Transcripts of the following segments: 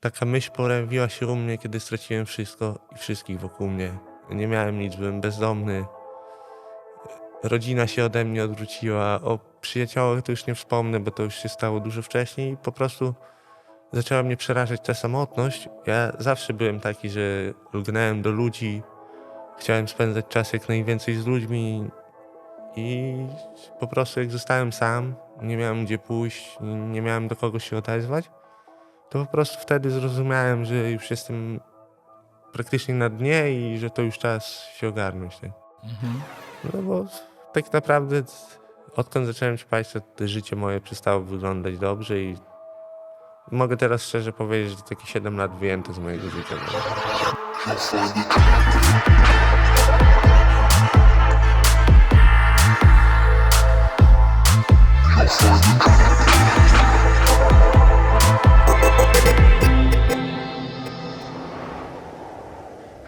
Taka myśl pojawiła się u mnie, kiedy straciłem wszystko i wszystkich wokół mnie. Nie miałem nic, byłem bezdomny. Rodzina się ode mnie odwróciła. O przyjaciołach to już nie wspomnę, bo to już się stało dużo wcześniej. Po prostu zaczęła mnie przerażać ta samotność. Ja zawsze byłem taki, że lgnąłem do ludzi, chciałem spędzać czas jak najwięcej z ludźmi i po prostu jak zostałem sam, nie miałem gdzie pójść, nie miałem do kogo się odezwać, to po prostu wtedy zrozumiałem, że już jestem praktycznie na dnie i że to już czas się ogarnąć. Tak? Mhm. No bo tak naprawdę odkąd zacząłem ćpać, to, życie moje przestało wyglądać dobrze i mogę teraz szczerze powiedzieć, że takie 7 lat wyjęte z mojego życia. było.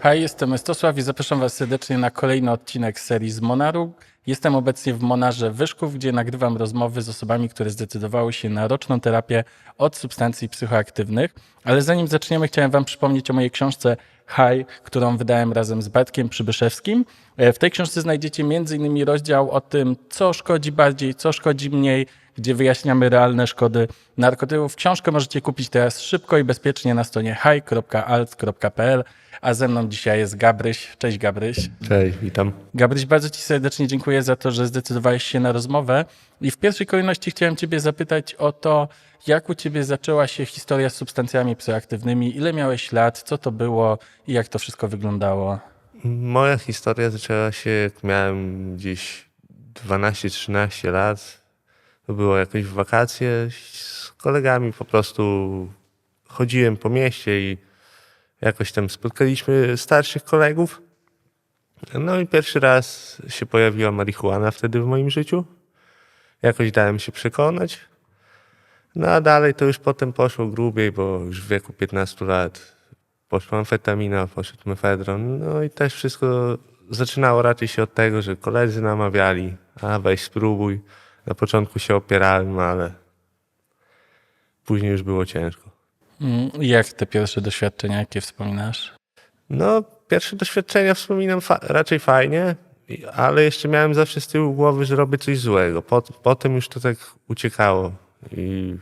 Hej, jestem Estosław i zapraszam Was serdecznie na kolejny odcinek serii z Monaru. Jestem obecnie w Monarze Wyszków, gdzie nagrywam rozmowy z osobami, które zdecydowały się na roczną terapię od substancji psychoaktywnych. Ale zanim zaczniemy, chciałem Wam przypomnieć o mojej książce High, którą wydałem razem z Bartkiem Przybyszewskim. E, W tej książce znajdziecie m.in. rozdział o tym, co szkodzi bardziej, co szkodzi mniej, gdzie wyjaśniamy realne szkody narkotyków. Książkę możecie kupić teraz szybko i bezpiecznie na stronie high.alt.pl, a ze mną dzisiaj jest Gabryś. Cześć Gabryś. Cześć, witam. Gabryś, bardzo Ci serdecznie dziękuję za to, że zdecydowałeś się na rozmowę. I w pierwszej kolejności chciałem Ciebie zapytać o to, jak u Ciebie zaczęła się historia z substancjami psychoaktywnymi, ile miałeś lat, co to było i jak to wszystko wyglądało. Moja historia zaczęła się, jak miałem gdzieś 12-13 lat. To było jakoś w wakacje. Z kolegami po prostu chodziłem po mieście i jakoś tam spotkaliśmy starszych kolegów. No i pierwszy raz się pojawiła marihuana wtedy w moim życiu. Jakoś dałem się przekonać. No a dalej to już potem poszło grubiej, bo już w wieku 15 lat poszła amfetamina, poszedł mefedron. No i też wszystko zaczynało raczej się od tego, że koledzy namawiali, a weź spróbuj. Na początku się opierałem, ale później już było ciężko. Mm, Jak te pierwsze doświadczenia, jakie wspominasz? No, pierwsze doświadczenia wspominam fa- raczej fajnie, ale jeszcze miałem zawsze z tyłu głowy, że robię coś złego. Pot- potem już to tak uciekało i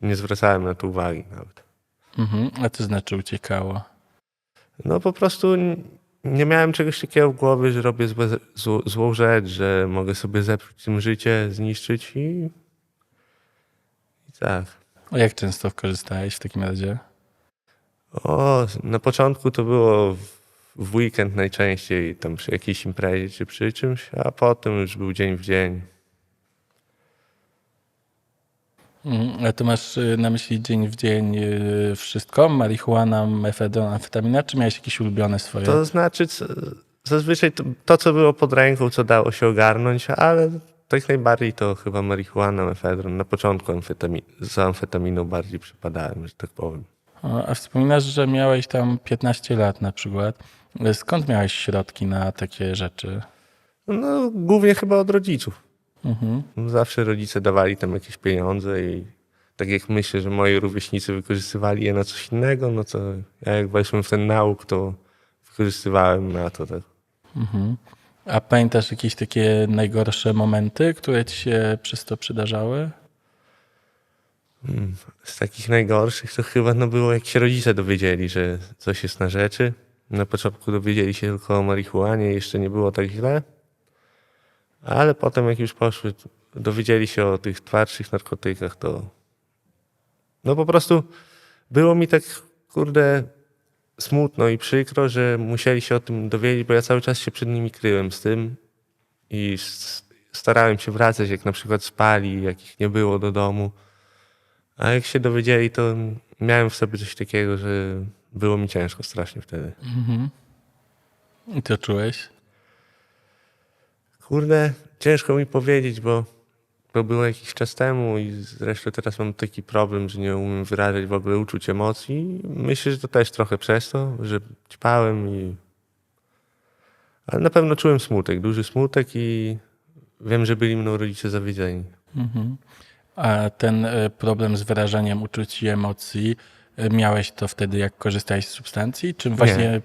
nie zwracałem na to uwagi nawet. Mhm. A to znaczy uciekało? No po prostu nie miałem czegoś takiego w głowie, że robię złe, zło, złą rzecz, że mogę sobie zepsuć tym życie, zniszczyć i, i tak. A jak często korzystałeś w takim razie? O, na początku to było w, w weekend najczęściej, tam przy jakiejś imprezie czy przy czymś, a potem już był dzień w dzień. Mm, A to masz y, na myśli dzień w dzień y, wszystko? Marihuana, mefedron, amfetamina, czy miałeś jakieś ulubione swoje? To znaczy, zazwyczaj to, to, co było pod ręką, co dało się ogarnąć, ale tak najbardziej to chyba marihuana, mefedron. Na początku amfetami- za amfetaminą bardziej przypadałem, że tak powiem. A a wspominasz, że miałeś tam 15 lat na przykład. Skąd miałeś środki na takie rzeczy? No, głównie chyba od rodziców. Mhm. Zawsze rodzice dawali tam jakieś pieniądze i tak jak myślę, że moi rówieśnicy wykorzystywali je na coś innego, no to ja jak weszłem w ten nauk, to wykorzystywałem na to. Tak. Mhm. A pamiętasz jakieś takie najgorsze momenty, które ci się przez to przydarzały? Z takich najgorszych to chyba no było, jak się rodzice dowiedzieli, że coś jest na rzeczy. Na początku dowiedzieli się tylko o marihuanie, jeszcze nie było tak źle. Ale potem jak już poszły, dowiedzieli się o tych twardszych narkotykach, to no po prostu było mi tak, kurde, smutno i przykro, że musieli się o tym dowiedzieć, bo ja cały czas się przed nimi kryłem z tym i starałem się wracać, jak na przykład spali, jak ich nie było do domu. A jak się dowiedzieli, to miałem w sobie coś takiego, że było mi ciężko strasznie wtedy. Mhm. I co czułeś? Kurde, ciężko mi powiedzieć, bo to było jakiś czas temu i zresztą teraz mam taki problem, że nie umiem wyrażać w ogóle uczuć emocji. Myślę, że to też trochę przez to, że ćpałem i... Ale na pewno czułem smutek, duży smutek i wiem, że byli mną rodzice zawiedzeni. Mhm. A ten e, problem z wyrażaniem uczuć i emocji, y, miałeś to wtedy, jak korzystałeś z substancji? Czy właśnie,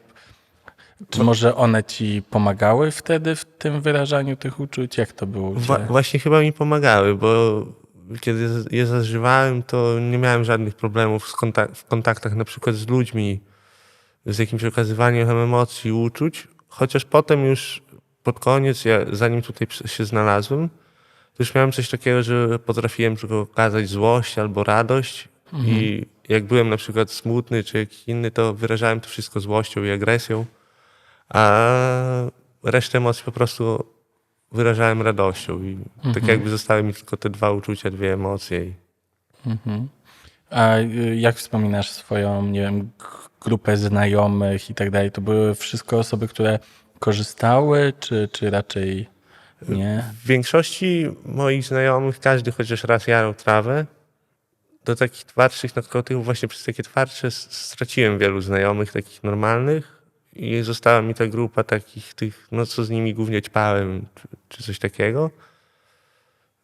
czy może one ci pomagały wtedy w tym wyrażaniu tych uczuć? Jak to było? ciebie? właśnie chyba mi pomagały, bo kiedy je zażywałem, to nie miałem żadnych problemów kontak- w kontaktach na przykład z ludźmi, z jakimś okazywaniem emocji, uczuć, chociaż potem już pod koniec, ja, zanim tutaj się znalazłem, to już miałem coś takiego, że potrafiłem tylko okazać złość albo radość i jak byłem na przykład smutny czy jakiś inny, to wyrażałem to wszystko złością i agresją, a resztę emocji po prostu wyrażałem radością i tak jakby zostały mi tylko te dwa uczucia, dwie emocje. I... A y, jak wspominasz swoją, nie wiem, grupę znajomych i tak dalej? To były wszystko osoby, które korzystały, czy, czy raczej nie? W większości moich znajomych każdy chociaż raz jarał trawę. Do takich twardszych narkotyków, właśnie przez takie twardsze straciłem wielu znajomych, takich normalnych i została mi ta grupa takich tych, no co z nimi głównie ćpałem, czy, czy coś takiego.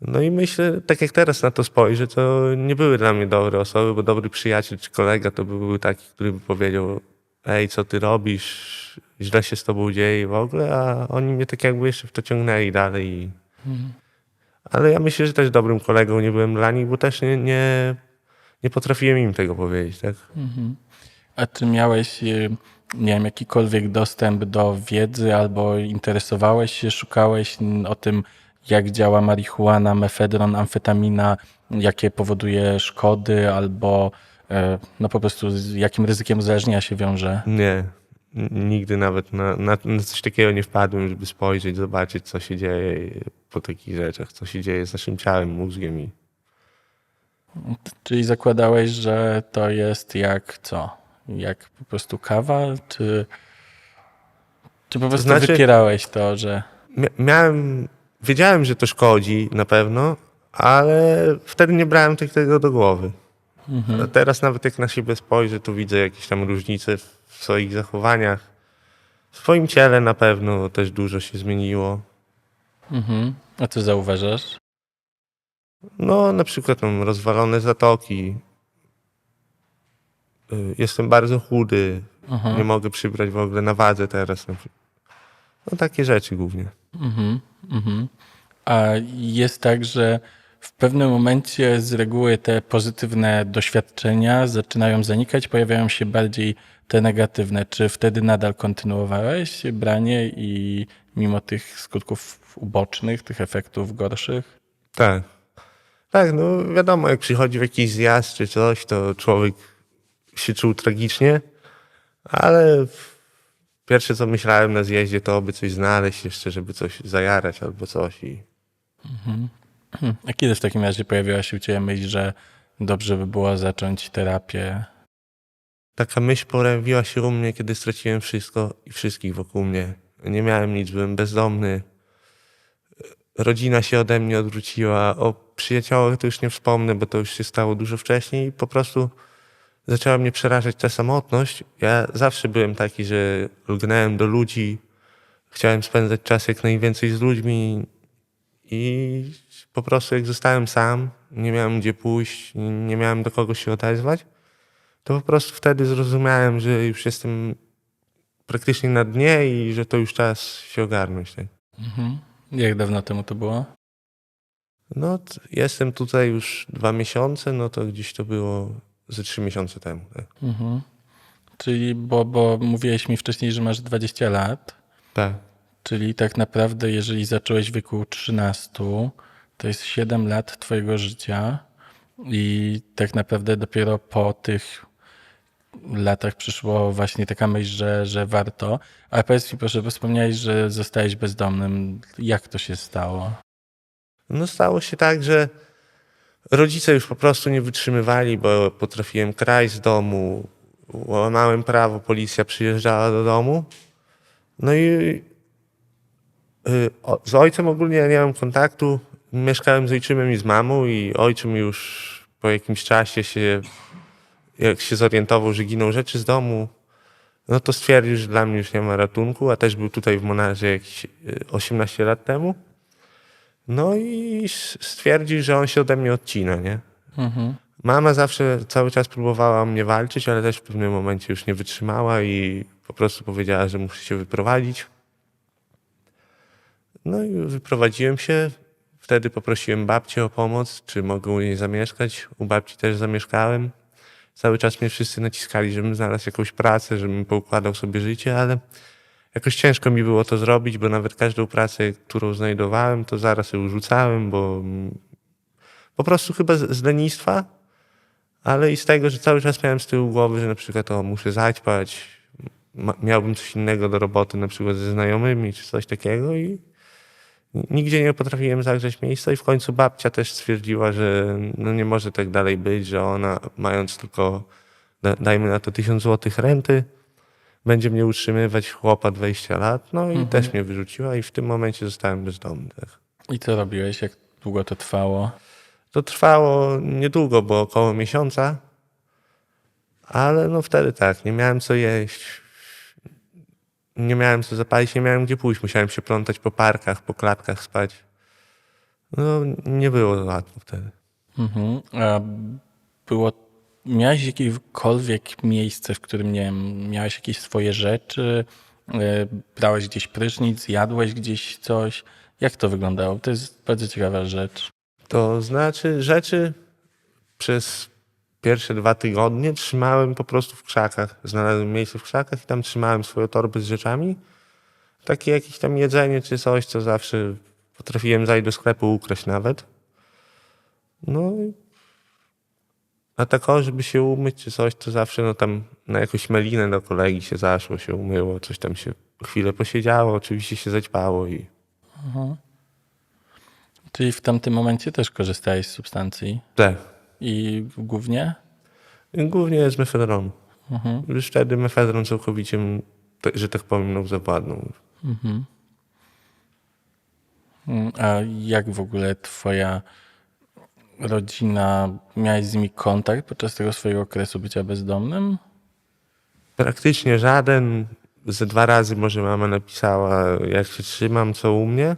No i myślę, tak jak teraz na to spojrzę, to nie były dla mnie dobre osoby, bo dobry przyjaciel czy kolega to by był taki, który by powiedział ej, co ty robisz, źle się z tobą dzieje w ogóle, a oni mnie tak jakby jeszcze w to ciągnęli dalej. I... Ale ja myślę, że też dobrym kolegą nie byłem dla nich, bo też nie, nie, nie potrafiłem im tego powiedzieć, tak? A czy miałeś, nie wiem, jakikolwiek dostęp do wiedzy albo interesowałeś się, szukałeś o tym, jak działa marihuana, mefedron, amfetamina, jakie powoduje szkody albo e, no po prostu z jakim ryzykiem uzależnienia się wiąże? Nie. Nigdy nawet na, na, na coś takiego nie wpadłem, żeby spojrzeć, zobaczyć, co się dzieje po takich rzeczach, co się dzieje z naszym ciałem, mózgiem i Czyli zakładałeś, że to jest jak co? Jak po prostu kawa? Czy, czy po prostu znaczy- wypierałeś to, że... Mia- miałem, wiedziałem, że to szkodzi na pewno, ale wtedy nie brałem tego do głowy. A teraz nawet jak na siebie spojrzę, to widzę jakieś tam różnice w swoich zachowaniach. W swoim ciele na pewno też dużo się zmieniło. Mhm. A co zauważasz? No, na przykład mam rozwalone zatoki. Y, Jestem bardzo chudy. Nie mogę przybrać w ogóle na wadze teraz. No takie rzeczy głównie. Mhm, mhm. A jest tak, że w pewnym momencie z reguły te pozytywne doświadczenia zaczynają zanikać, pojawiają się bardziej te negatywne. Czy wtedy nadal kontynuowałeś branie i mimo tych skutków ubocznych, tych efektów gorszych? Tak. Tak, no wiadomo, jak przychodzi w jakiś zjazd czy coś, to człowiek się czuł tragicznie, ale pierwsze co myślałem na zjeździe, to by coś znaleźć jeszcze, żeby coś zajarać albo coś. I Hmm. A kiedy w takim razie pojawiła się u Ciebie myśl, że dobrze by było zacząć terapię? taka myśl pojawiła się u mnie, kiedy straciłem wszystko i wszystkich wokół mnie. Nie miałem nic, byłem bezdomny. Rodzina się ode mnie odwróciła. O przyjaciołach to już nie wspomnę, bo to już się stało dużo wcześniej. Po prostu zaczęła mnie przerażać ta samotność. Ja zawsze byłem taki, że lgnąłem do ludzi, chciałem spędzać czas jak najwięcej z ludźmi i po prostu jak zostałem sam, nie miałem gdzie pójść, nie miałem do kogo się odezwać, to po prostu wtedy zrozumiałem, że już jestem praktycznie na dnie i że to już czas się ogarnąć. Tak? Mhm. Jak dawno temu to było? No, jestem tutaj już dwa miesiące, no to gdzieś to było ze trzy miesiące temu. Tak. Mhm. Czyli, bo, bo mówiłeś mi wcześniej, że masz 20 lat, tak. czyli tak naprawdę, jeżeli zacząłeś w wieku 13, to jest 7 lat Twojego życia i tak naprawdę dopiero po tych latach przyszło właśnie taka myśl, że, że warto. Ale powiedz mi proszę, bo wspomniałeś, że zostałeś bezdomnym. Jak to się stało? No stało się tak, że rodzice już po prostu nie wytrzymywali, bo potrafiłem kraść z domu, łamałem prawo, policja przyjeżdżała do domu. No i y, z ojcem ogólnie ja nie mam kontaktu. Mieszkałem z ojczymem i z mamą i ojczym już po jakimś czasie się, jak się zorientował, że giną rzeczy z domu, no to stwierdził, że dla mnie już nie ma ratunku, a też był tutaj w Monarze jakieś y, 18 lat temu. No i stwierdził, że on się ode mnie odcina, nie? Mhm. Mama zawsze cały czas próbowała o mnie walczyć, ale też w pewnym momencie już nie wytrzymała i po prostu powiedziała, że muszę się wyprowadzić. No i wyprowadziłem się. Wtedy poprosiłem babcię o pomoc, czy mogę u niej zamieszkać. U babci też zamieszkałem. Cały czas mnie wszyscy naciskali, żebym znalazł jakąś pracę, żebym poukładał sobie życie, ale jakoś ciężko mi było to zrobić, bo nawet każdą pracę, którą znajdowałem, to zaraz ją rzucałem, bo po prostu chyba z, lenistwa, ale i z tego, że cały czas miałem z tyłu głowy, że na przykład o, muszę zaćpać, miałbym coś innego do roboty, na przykład ze znajomymi, czy coś takiego i nigdzie nie potrafiłem zagrzeć miejsca i w końcu babcia też stwierdziła, że no nie może tak dalej być, że ona mając tylko, da- dajmy na to tysiąc złotych renty, będzie mnie utrzymywać chłopa 20 lat, no i też mnie wyrzuciła i w tym momencie zostałem bezdomny. I co robiłeś? Jak długo to trwało? To trwało niedługo, bo około miesiąca, ale no wtedy tak, nie miałem co jeść, nie miałem co zapalić, nie miałem gdzie pójść, musiałem się plątać po parkach, po klatkach spać. No nie było łatwo wtedy. Mhm. A było, miałeś jakiekolwiek miejsce, w którym, nie wiem, miałeś jakieś swoje rzeczy, e, brałeś gdzieś prysznic, jadłeś gdzieś coś? Jak to wyglądało? To jest bardzo ciekawa rzecz. To znaczy rzeczy przez pierwsze dwa tygodnie trzymałem po prostu w krzakach. Znalazłem miejsce w krzakach i tam trzymałem swoje torby z rzeczami. Takie jakieś tam jedzenie czy coś, co zawsze potrafiłem zajść do sklepu, ukraść nawet. No a tak o, żeby się umyć czy coś, to zawsze no tam na jakąś melinę do kolegi się zaszło, się umyło, coś tam się chwilę posiedziało, oczywiście się zaćpało i Czyli w tamtym momencie też korzystałeś z substancji tak. i głównie? Głównie z mefedronu. Już wtedy mefedron całkowicie, że tak powiem, no, zawładnął. Mm, A jak w ogóle twoja rodzina, miałeś z nimi kontakt podczas tego swojego okresu bycia bezdomnym? Praktycznie żaden. Ze dwa razy może mama napisała, jak się trzymam, co u mnie.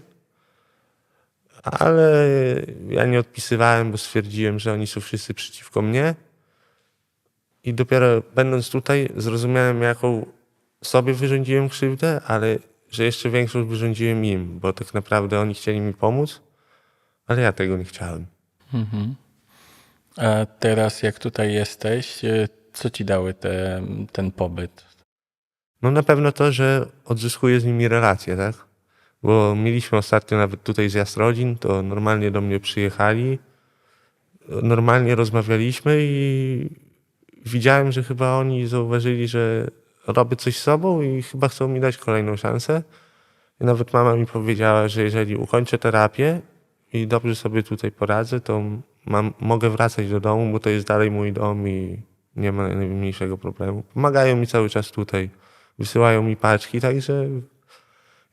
Ale ja nie odpisywałem, bo stwierdziłem, że oni są wszyscy przeciwko mnie. I dopiero będąc tutaj, zrozumiałem, jaką sobie wyrządziłem krzywdę, ale że jeszcze większą wyrządziłem im, bo tak naprawdę oni chcieli mi pomóc, ale ja tego nie chciałem. A teraz jak tutaj jesteś, e, co ci dały te, ten pobyt? No na pewno to, że odzyskuję z nimi relacje, tak? Bo mieliśmy ostatnio nawet tutaj zjazd rodzin, to normalnie do mnie przyjechali, normalnie rozmawialiśmy i widziałem, że chyba oni zauważyli, że robię coś z sobą i chyba chcą mi dać kolejną szansę. I nawet mama mi powiedziała, że jeżeli ukończę terapię i dobrze sobie tutaj poradzę, to mam, mogę wracać do domu, bo to jest dalej mój dom i nie ma najmniejszego problemu. Pomagają mi cały czas tutaj, wysyłają mi paczki, także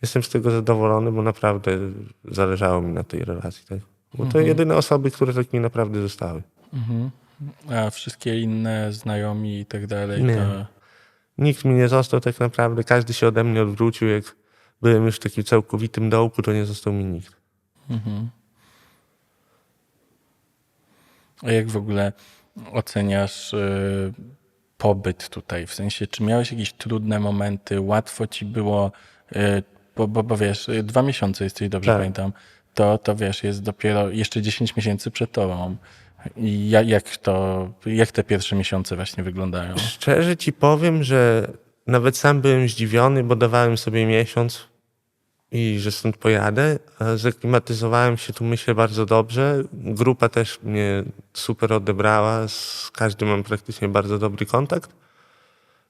jestem z tego zadowolony, bo naprawdę zależało mi na tej relacji. Tak? Bo to jedyne osoby, które tak mi naprawdę zostały. A wszystkie inne znajomi i tak dalej, Nie. to Nikt mi nie został tak naprawdę, każdy się ode mnie odwrócił, jak byłem już w takim całkowitym dołku, to nie został mi nikt. A jak w ogóle oceniasz y, pobyt tutaj? W sensie, czy miałeś jakieś trudne momenty? Łatwo ci było, y, bo, bo, bo wiesz, y, dwa miesiące jesteś, dobrze Tak. pamiętam, to, to wiesz, jest dopiero jeszcze 10 miesięcy przed tobą. I ja- jak to, jak te pierwsze miesiące właśnie wyglądają? Szczerze ci powiem, że nawet sam byłem zdziwiony, bo dawałem sobie miesiąc i że stąd pojadę. Zaklimatyzowałem się tu, myślę, bardzo dobrze. Grupa też mnie super odebrała. Z każdym mam praktycznie bardzo dobry kontakt.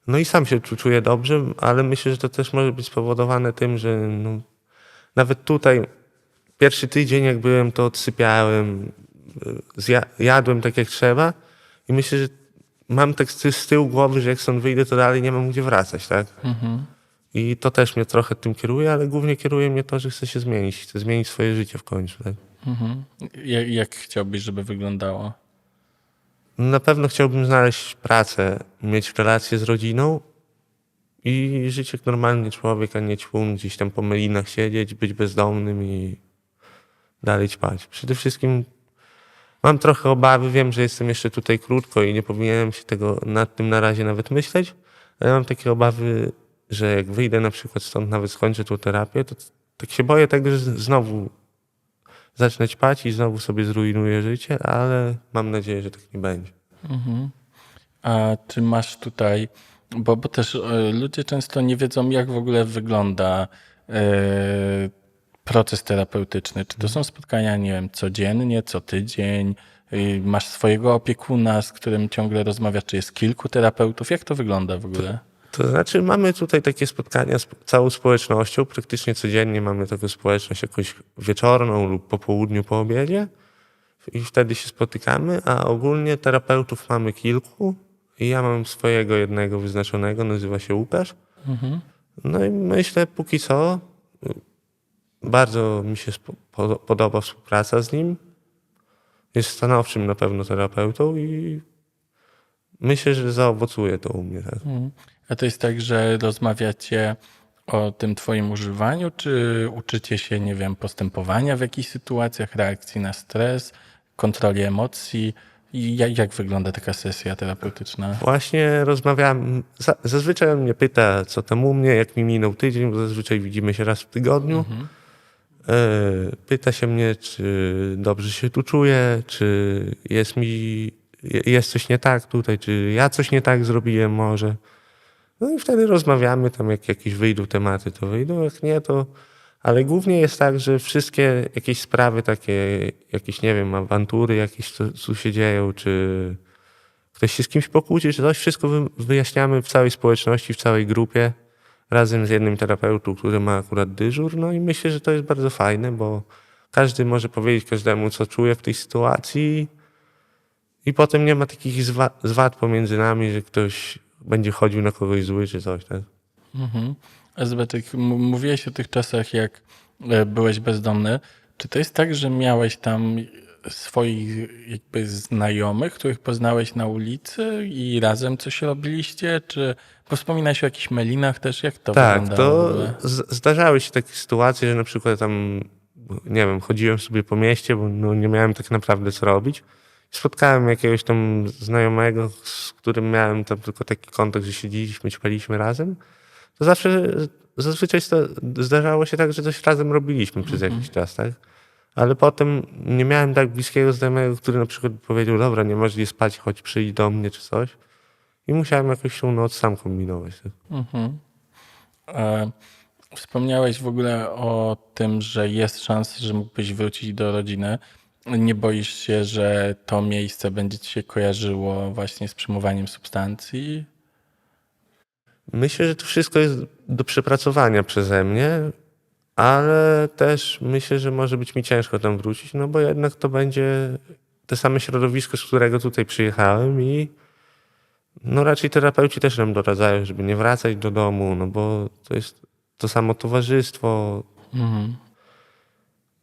No i sam się czuję dobrze, ale myślę, że to też może być spowodowane tym, że no, nawet tutaj pierwszy tydzień, jak byłem, to odsypiałem, jadłem tak jak trzeba i myślę, że mam tak z, tyłu głowy, że jak stąd wyjdę, to dalej nie mam gdzie wracać, tak? I to też mnie trochę tym kieruje, ale głównie kieruje mnie to, że chcę się zmienić. Chcę zmienić swoje życie w końcu. Tak? Jak, jak chciałbyś, żeby wyglądało? Na pewno chciałbym znaleźć pracę, mieć relacje z rodziną i żyć jak normalny człowiek, a nie ćpun, gdzieś tam po melinach siedzieć, być bezdomnym i dalej ćpać. Przede wszystkim mam trochę obawy, wiem, że jestem jeszcze tutaj krótko i nie powinienem się tego nad tym na razie nawet myśleć, ale mam takie obawy, że jak wyjdę na przykład stąd, nawet skończę tą terapię, to tak się boję tego, że znowu zacznę ćpać i znowu sobie zrujnuję życie, ale mam nadzieję, że tak nie będzie. A czy masz tutaj, bo, bo też e, ludzie często nie wiedzą, jak w ogóle wygląda e, proces terapeutyczny. Czy to są spotkania, nie wiem, codziennie, co tydzień? Masz swojego opiekuna, z którym ciągle rozmawiasz? Czy jest kilku terapeutów? Jak to wygląda w ogóle? To znaczy mamy tutaj takie spotkania z całą społecznością, praktycznie codziennie mamy taką społeczność jakąś wieczorną lub po południu, po obiedzie i wtedy się spotykamy, a ogólnie terapeutów mamy kilku i ja mam swojego jednego wyznaczonego, nazywa się Łukasz. No i myślę póki co bardzo mi się podoba współpraca z nim. Jest stanowczym na pewno terapeutą i myślę, że zaowocuje to u mnie. Tak. A to jest tak, że rozmawiacie o tym twoim używaniu, czy uczycie się, nie wiem, postępowania w jakichś sytuacjach, reakcji na stres, kontroli emocji? I jak, jak wygląda taka sesja terapeutyczna? Właśnie rozmawiam, za- zazwyczaj on mnie pyta, co tam u mnie, jak mi minął tydzień, bo zazwyczaj widzimy się raz w tygodniu. E, Pyta się mnie, czy dobrze się tu czuję, czy jest mi, jest coś nie tak tutaj, czy ja coś nie tak zrobiłem może. No i wtedy rozmawiamy, tam jak jakieś wyjdą tematy, to wyjdą, jak nie, to... Ale głównie jest tak, że wszystkie jakieś sprawy takie, jakieś, nie wiem, awantury jakieś, co, co się dzieją, czy ktoś się z kimś pokłóci, czy coś, wszystko wy- wyjaśniamy w całej społeczności, w całej grupie, razem z jednym terapeutą, który ma akurat dyżur. No i myślę, że to jest bardzo fajne, bo każdy może powiedzieć każdemu, co czuje w tej sytuacji i potem nie ma takich zwa- zwad pomiędzy nami, że ktoś będzie chodził na kogoś zły, czy coś, tak? Mhm. M- mówiłeś o tych czasach, jak e, byłeś bezdomny. Czy to jest tak, że miałeś tam swoich jakby znajomych, których poznałeś na ulicy i razem coś robiliście? Czy wspominałeś o jakichś melinach też? Jak to Tak, wyglądało w to zdarzały się takie sytuacje, że na przykład tam, nie wiem, chodziłem sobie po mieście, bo no, nie miałem tak naprawdę co robić. Spotkałem jakiegoś tam znajomego, z którym miałem tam tylko taki kontakt, że siedzieliśmy, ćpaliśmy razem. To zawsze, zazwyczaj zdarzało się tak, że coś razem robiliśmy przez jakiś czas, tak? Ale potem nie miałem tak bliskiego znajomego, który na przykład powiedział, dobra, nie możesz gdzie spać, chodź przyjdź do mnie czy coś. I musiałem jakoś tą noc sam kombinować. Tak? Mhm. E, Wspomniałeś w ogóle o tym, że jest szansa, że mógłbyś wrócić do rodziny. Nie boisz się, że to miejsce będzie ci się kojarzyło właśnie z przyjmowaniem substancji? Myślę, że to wszystko jest do przepracowania przeze mnie, ale też myślę, że może być mi ciężko tam wrócić, no bo jednak to będzie te same środowisko, z którego tutaj przyjechałem i no raczej terapeuci też nam doradzają, żeby nie wracać do domu, no bo to jest to samo towarzystwo. Mhm.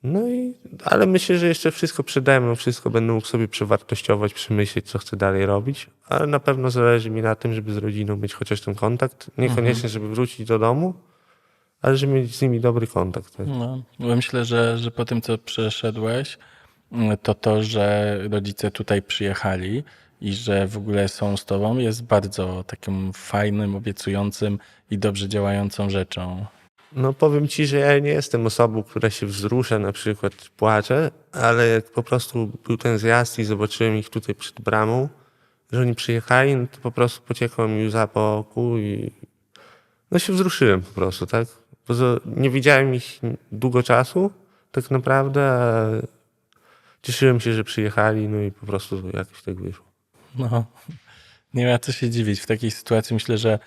No i, ale myślę, że jeszcze wszystko przede mną, wszystko będę mógł sobie przewartościować, przemyśleć, co chcę dalej robić, ale na pewno zależy mi na tym, żeby z rodziną mieć chociaż ten kontakt. Niekoniecznie, żeby wrócić do domu, ale żeby mieć z nimi dobry kontakt. Tak? No, myślę, że, że po tym, co przeszedłeś, to to, że rodzice tutaj przyjechali i że w ogóle są z tobą, jest bardzo takim fajnym, obiecującym i dobrze działającą rzeczą. No powiem ci, że ja nie jestem osobą, która się wzrusza, na przykład płacze, ale jak po prostu był ten zjazd i zobaczyłem ich tutaj przed bramą, że oni przyjechali, no to po prostu pociekła mi łza po oku i no się wzruszyłem po prostu, tak? Nie widziałem ich długo czasu, tak naprawdę, cieszyłem się, że przyjechali, no i po prostu jakoś tak wyszło. No, nie ma co się dziwić. W takiej sytuacji myślę, że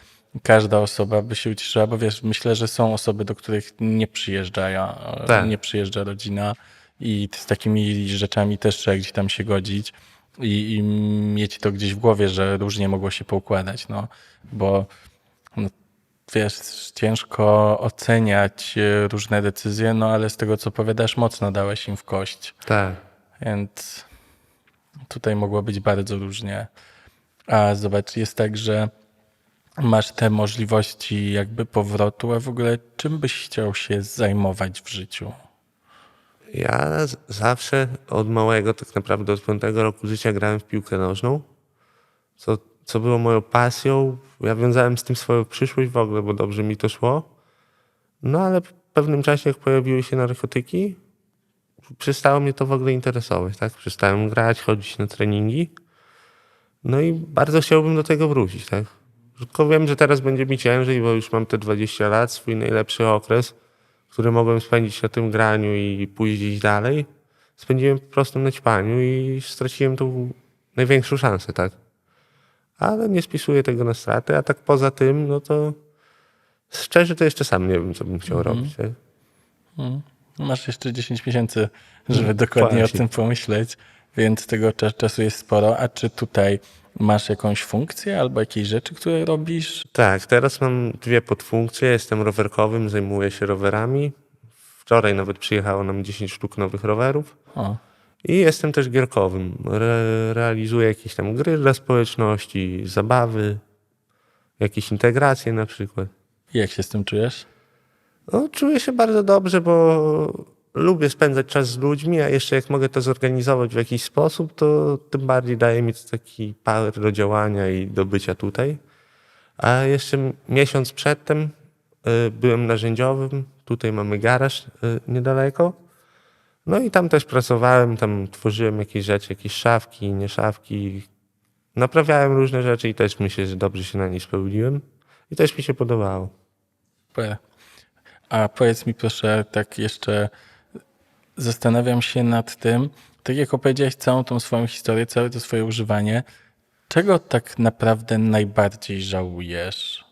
każda osoba by się ucieszyła, bo wiesz, myślę, że są osoby, do których nie przyjeżdża, Tak. nie przyjeżdża rodzina i z takimi rzeczami też trzeba gdzieś tam się godzić i, i mieć to gdzieś w głowie, że różnie mogło się poukładać, no, bo no, wiesz, ciężko oceniać e, różne decyzje, no ale z tego, co powiadasz, mocno dałeś im w kość. Tak. Więc tutaj mogło być bardzo różnie. A zobacz, jest tak, że masz te możliwości jakby powrotu, a w ogóle czym byś chciał się zajmować w życiu? Ja zawsze od małego, tak naprawdę od piątego roku życia grałem w piłkę nożną, co, co było moją pasją. Ja wiązałem z tym swoją przyszłość w ogóle, bo dobrze mi to szło. No ale w pewnym czasie, jak pojawiły się narkotyki, przestało mnie to w ogóle interesować. Tak? Przestałem grać, chodzić na treningi. No i bardzo chciałbym do tego wrócić. Tak? Tylko wiem, że teraz będzie mi ciężej, bo już mam te 20 lat, swój najlepszy okres, który mogłem spędzić na tym graniu i pójść gdzieś dalej. Spędziłem po prostu na ćpaniu i straciłem tą największą szansę, tak? Ale nie spisuję tego na straty, a tak poza tym, no to szczerze to jeszcze sam nie wiem, co bym chciał robić. Tak? Masz jeszcze 10 miesięcy, żeby dokładnie o tym pomyśleć, więc tego cza- czasu jest sporo. A czy tutaj masz jakąś funkcję albo jakieś rzeczy, które robisz? Tak, teraz mam dwie podfunkcje. Jestem rowerkowym, zajmuję się rowerami. Wczoraj nawet przyjechało nam 10 sztuk nowych rowerów. O, I jestem też gierkowym. Re, realizuję jakieś tam gry dla społeczności, zabawy, jakieś integracje na przykład. jak się z tym czujesz? No, czuję się bardzo dobrze, bo lubię spędzać czas z ludźmi, a jeszcze jak mogę to zorganizować w jakiś sposób, to tym bardziej daje mi to taki power do działania i do bycia tutaj. A jeszcze miesiąc przedtem y, byłem narzędziowym. Tutaj mamy garaż y, niedaleko. No i tam też pracowałem, tam tworzyłem jakieś rzeczy, jakieś szafki, nie szafki. Naprawiałem różne rzeczy i też myślę, że dobrze się na nie spełniłem. I też mi się podobało. A powiedz mi proszę, tak jeszcze zastanawiam się nad tym, tak jak opowiedziałeś całą tą swoją historię, całe to swoje używanie, czego tak naprawdę najbardziej żałujesz?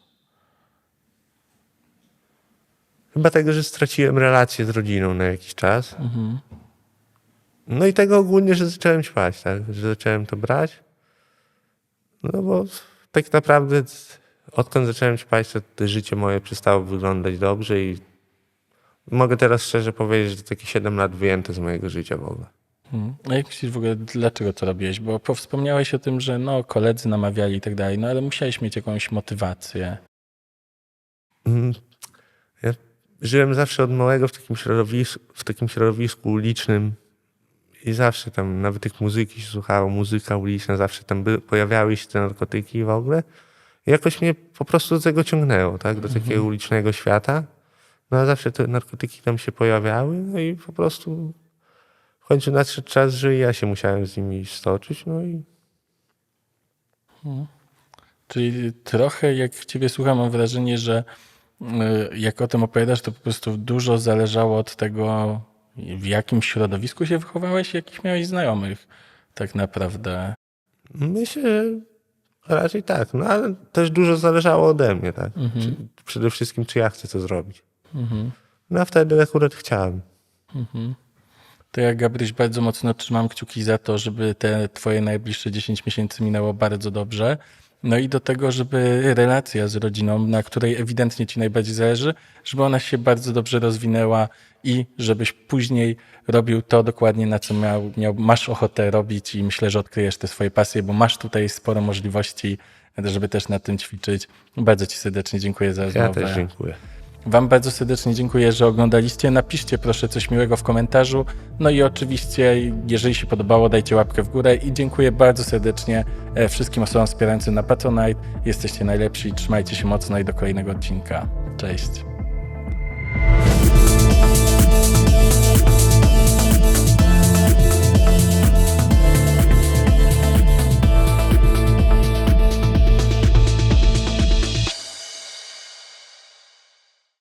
Chyba tego, że straciłem relację z rodziną na jakiś czas. No i tego ogólnie, że zacząłem ćpać, tak? Że zacząłem to brać. No bo tak naprawdę odkąd zacząłem ćpać, to, to życie moje przestało wyglądać dobrze i mogę teraz szczerze powiedzieć, że to takie 7 lat wyjęte z mojego życia w ogóle. Mhm. A jak myślisz w ogóle, dlaczego to robiłeś? Bo po- wspomniałeś o tym, że no, koledzy namawiali i tak dalej, no ale musiałeś mieć jakąś motywację. Mm, Ja żyłem zawsze od małego w takim środowisku, w takim środowisku ulicznym i zawsze tam nawet tych muzyki się słuchało, muzyka uliczna, zawsze tam by, pojawiały się te narkotyki w ogóle. I jakoś mnie po prostu do tego ciągnęło, tak, do takiego ulicznego świata. No zawsze te narkotyki tam się pojawiały, no i po prostu w końcu nadszedł czas, że ja się musiałem z nimi stoczyć, no i Czyli trochę jak ciebie słucham, mam wrażenie, że y, jak o tym opowiadasz, to po prostu dużo zależało od tego, w jakim środowisku się wychowałeś, jakich miałeś znajomych tak naprawdę. Myślę, że raczej tak. No ale też dużo zależało ode mnie, tak. Czy, przede wszystkim, czy ja chcę to zrobić. No a wtedy akurat chciałem. To ja, Gabryś, bardzo mocno trzymam kciuki za to, żeby te twoje najbliższe 10 miesięcy minęło bardzo dobrze. No i do tego, żeby relacja z rodziną, na której ewidentnie ci najbardziej zależy, żeby ona się bardzo dobrze rozwinęła i żebyś później robił to dokładnie, na co miał, miał, masz ochotę robić i myślę, że odkryjesz te swoje pasje, bo masz tutaj sporo możliwości, żeby też nad tym ćwiczyć. Bardzo ci serdecznie dziękuję za Ja rozmowę. też dziękuję. Wam bardzo serdecznie dziękuję, że oglądaliście. Napiszcie proszę coś miłego w komentarzu. No i oczywiście, jeżeli się podobało, dajcie łapkę w górę i dziękuję bardzo serdecznie e, wszystkim osobom wspierającym na Patronite. Jesteście najlepsi, trzymajcie się mocno i do kolejnego odcinka. Cześć.